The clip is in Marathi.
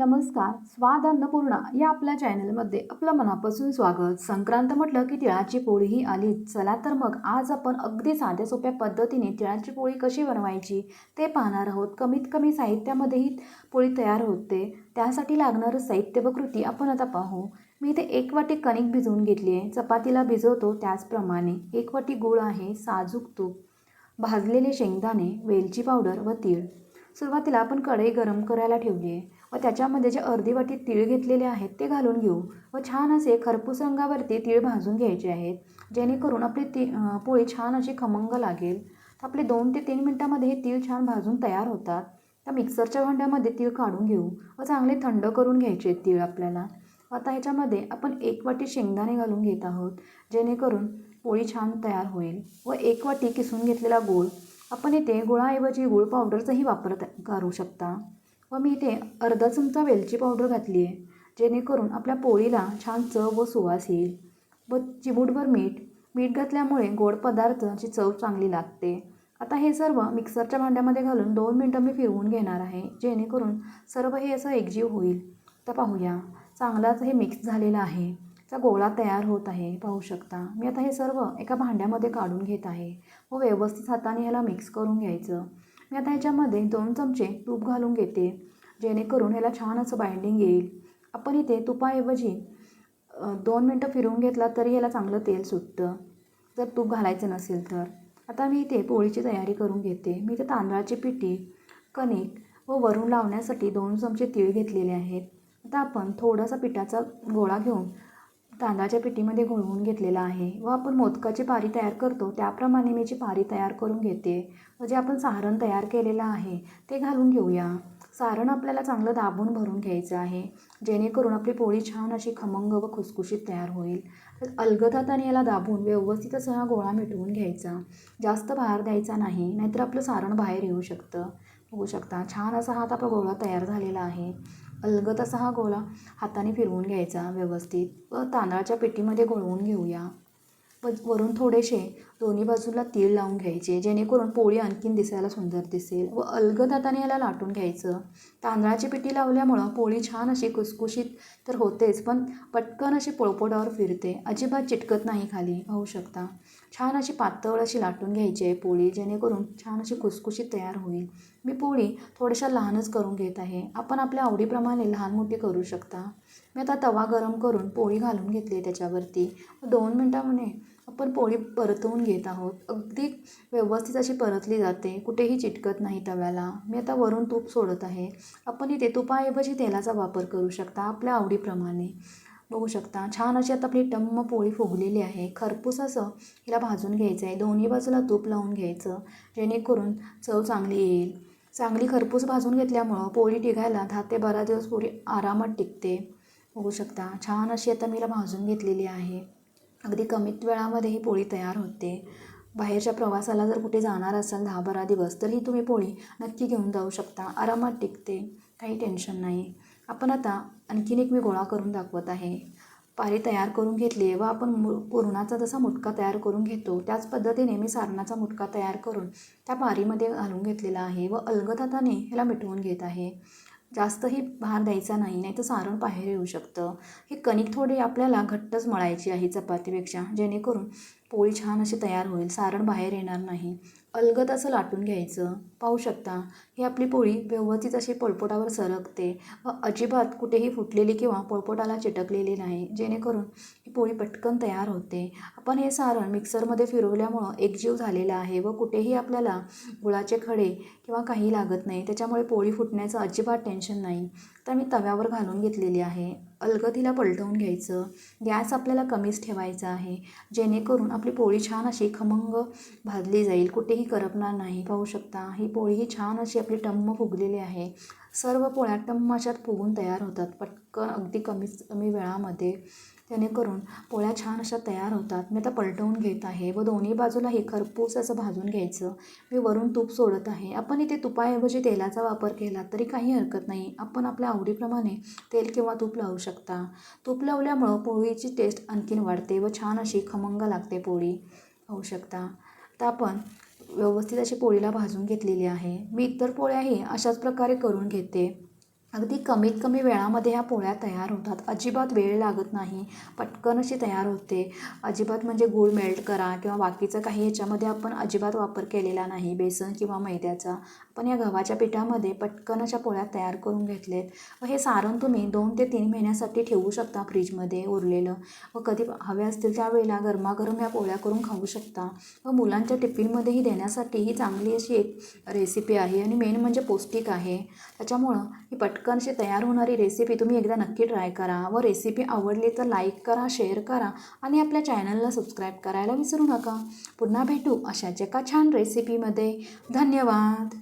नमस्कार स्वाद अन्नपूर्णा या आपल्या चॅनलमध्ये आपलं मनापासून स्वागत. संक्रांत म्हटलं की तिळाची पोळी ही आली चला तर मग आज आपण अगदी साध्या सोप्या पद्धतीने तिळाची पोळी कशी बनवायची ते पाहणार आहोत. कमीत कमी साहित्यामध्येही पोळी तयार होते. त्यासाठी लागणारं साहित्य व कृती आपण आता पाहू. मी इथे एक वाटी कणिक भिजवून घेतली आहे. चपातीला भिजवतो त्याचप्रमाणे एक वाटी गूळ आहे साजूक तूप भाजलेले शेंगदाणे वेलची पावडर व तीळ. सुरुवातीला आपण कढई गरम करायला ठेवली आहे. व त्याच्यामध्ये जे अर्धी वाटी तीळ घेतलेले आहेत ते घालून घेऊ. व छान असे खरपूस रंगावरती तीळ भाजून घ्यायचे आहेत. जेणेकरून आपली ती पोळी छान अशी खमंग लागेल. तर आपले दोन ते तीन मिनटामध्ये हे तीळ छान भाजून तयार होतात. त्या मिक्सरच्या भांड्यामध्ये तीळ काढून घेऊ. व चांगले थंड करून घ्यायचे आहेत तीळ आपल्याला. आता ह्याच्यामध्ये आपण एक वाटी शेंगदाणे घालून घेत आहोत. जेणेकरून पोळी छान तयार होईल. व एक वाटी किसून घेतलेला गूळ. आपण इथे गुळाऐवजी गूळ पावडरचाही वापर करू शकता. व मी इथे अर्धा चमचा वेलची पावडर घातली आहे जेणेकरून आपल्या पोळीला छान चव व सुवास येईल. व चिमूटभर मीठ. मीठ घातल्यामुळे गोड पदार्थाची चव चांगली लागते. आता हे सर्व मिक्सरच्या भांड्यामध्ये घालून दोन मिनटं मी फिरवून घेणार आहे जेणेकरून सर्व हे असं एकजीव होईल. तर पाहूया. चांगलाच हे मिक्स झालेलं आहे. चा गोळा तयार होत आहे. पाहू शकता. मी आता हे सर्व एका भांड्यामध्ये काढून घेत आहे. व व्यवस्थित हाताने ह्याला मिक्स करून घ्यायचं. मी आता ह्याच्यामध्ये दोन चमचे तूप घालून घेते जेणेकरून ह्याला छान असं बाइंडिंग येईल. आपण इथे तुपाऐवजी दोन मिनटं फिरवून घेतला तरी ह्याला चांगलं तेल सुटतं. जर तूप घालायचं नसेल तर. आता मी इथे पोळीची तयारी करून घेते. मी इथे तांदळाची पिठी कणिक व वरून लावण्यासाठी दोन चमचे तीळ घेतलेले आहेत. आता आपण थोडासा पिठाचा गोळा घेऊन तांदळाच्या पिठीमध्ये घोळवून घेतलेला आहे व आपण मोदकाची पारी तयार करतो. त्याप्रमाणे मी जी पारी तयार करून घेते व जे आपण सारण तयार केलेलं आहे ते घालून घेऊया. सारण आपल्याला चांगलं दाबून भरून घ्यायचं आहे. जेणेकरून आपली पोळी छान अशी खमंग व खुसखुशीत तयार होईल. तर अलगद हाताने याला दाबून व्यवस्थित असा हा गोळा मिटवून घ्यायचा. जास्त भार द्यायचा नाही नाहीतर आपलं सारण बाहेर येऊ शकतं. बघू शकता छान असा हा आपला गोळा तयार झालेला आहे. अलगद असा हा गोळा हाताने फिरवून घ्यायचा व्यवस्थित. व तांदळाच्या पेटीमध्ये घोळवून घेऊया. व वरून थोडेसे दोन्ही बाजूला तीळ लावून घ्यायचे जेणेकरून पोळी आणखीन दिसायला सुंदर दिसेल. व अलगद हाताने याला लाटून घ्यायचं. तांदळाची पिठी लावल्यामुळं पोळी छान अशी कुसकुशीत तर होतेच पण पटकन अशी पोळपोटावर फिरते. अजिबात चिटकत नाही खाली पाहू शकता. छान अशी पातळ अशी लाटून घ्यायची आहे पोळी जेणेकरून छान अशी कुसकुशीत तयार होईल. मी पोळी थोड्याशा लहानच करून घेत आहे. आपण आपल्या आवडीप्रमाणे लहान मोठी करू शकता. मी आता तवा गरम करून पोळी घालून घेतली आहे त्याच्यावरती. दोन मिनटामध्ये आपण पोळी परतवून घेत आहोत. अगदी व्यवस्थित अशी परतली जाते. कुठेही चिटकत नाही तव्याला. मी आता वरून तूप सोडत आहे. आपण इथे तुपाऐवजी तेलाचा वापर करू शकता आपल्या आवडीप्रमाणे. बघू शकता छान अशी आता आपली टम्म पोळी फुगलेली आहे. खरपूस असं हिला भाजून घ्यायचं आहे. दोन्ही बाजूला तूप लावून घ्यायचं जेणेकरून चव चांगली येईल. चांगली खरपूस भाजून घेतल्यामुळं पोळी टिकायला दहा ते बारा दिवस पोळी आरामात टिकते. बघू शकता छान अशी आता मीला भाजून घेतलेली आहे. अगदी कमीत वेळामध्ये ही पोळी तयार होते. बाहेरच्या प्रवासाला जर कुठे जाणार असाल दहा बारा दिवस तर ही तुम्ही पोळी नक्की घेऊन जाऊ शकता. आरामात टिकते काही टेन्शन नाही. आपण आता आणखीन एक मी गोळा करून दाखवत आहे. पारी तयार करून घेतली आहे व आपण मु पुरणाचा जसा मुटका तयार करून घेतो त्याच पद्धतीने मी सारणाचा मुटका तयार करून त्या पारीमध्ये घालून घेतलेला आहे व अलगद हाताने ह्याला मिटवून घेत आहे. जास्तही भार द्यायचा नाही नाही तर सारण बाहेर येऊ शकतं. हे कणिक थोडी आपल्याला घट्टच मळायची आहे चपातीपेक्षा. जेणेकरून पोळी छान अशी तयार होईल सारण बाहेर येणार नाही. अलगद असं लाटून घ्यायचं. पाहू शकता ही आपली पोळी व्यवस्थित अशी पोळपोटावर सरकते व अजिबात कुठेही फुटलेली किंवा पोळपोटाला चिटकलेली नाही. जेणेकरून ही पोळी पटकन तयार होते. आपण हे सारण मिक्सरमध्ये फिरवल्यामुळं एकजीव झालेला आहे व कुठेही आपल्याला गुळाचे खडे किंवा काही लागत नाही. त्याच्यामुळे पोळी फुटण्याचं अजिबात टेन्शन नाही. तर मी तव्यावर घालून घेतलेली आहे. अलगदीला पलटवून घ्यायचं. गॅस आपल्याला कमीच ठेवायचा आहे. जेणेकरून आपली पोळी छान अशी खमंग भाजली जाईल. कुठेही करपणार नाही. पाहू शकता ही पोळी ही छान अशी आपली टम्म फुगलेली आहे. सर्व पोळ्या टम्म अशात फुगून तयार होतात. पटकन अगदी कमीच कमी वेळामध्ये. जेणेकरून पोळ्या छान अशा तयार होतात. मी आता पलटवून घेत आहे व दोन्ही बाजूला हे खरपूस असं भाजून घ्यायचं. मी वरून तूप सोडत आहे. आपण इथे तुपाऐवजी तेलाचा वापर केला तरी काही हरकत नाही. आपण आपल्या आवडीप्रमाणे तेल किंवा तूप लावू शकता. तूप लावल्यामुळं पोळीची टेस्ट आणखीन वाढते व छान अशी खमंग लागते पोळी. होऊ शकता. तर आपण व्यवस्थित अशी पोळीला भाजून घेतलेली आहे. मी इतर पोळ्याही अशाच प्रकारे करून घेते. अगदी कमीत कमी वेळामध्ये ह्या पोळ्या तयार होतात. अजिबात वेळ लागत नाही. पटकन अशी तयार होते. अजिबात म्हणजे गूळ मेल्ट करा किंवा बाकीचं काही ह्याच्यामध्ये आपण अजिबात वापर केलेला नाही. बेसन किंवा मैद्याचा. पण या गव्हाच्या पिठामध्ये पटकन अशा पोळ्या तयार करून घेतलेत. व हे सारण तुम्ही दोन ते तीन महिन्यासाठी ठेवू शकता फ्रीजमध्ये उरलेलं. व कधी हवे असतील त्यावेळेला गरमागरम या पोळ्या करून खाऊ शकता. व मुलांच्या टिफिनमध्येही देण्यासाठी ही चांगली अशी एक रेसिपी आहे. आणि मेन म्हणजे पौष्टिक आहे. त्याच्यामुळं ही पटकन पटकनशी तयार होणारी रेसिपी तुम्ही एकदा नक्की ट्राय करा. व रेसिपी आवडली तर लाईक करा शेअर करा आणि आपल्या चॅनलला सबस्क्राईब करायला विसरू नका. पुन्हा भेटू अशाच एका छान रेसिपीमध्ये धन्यवाद.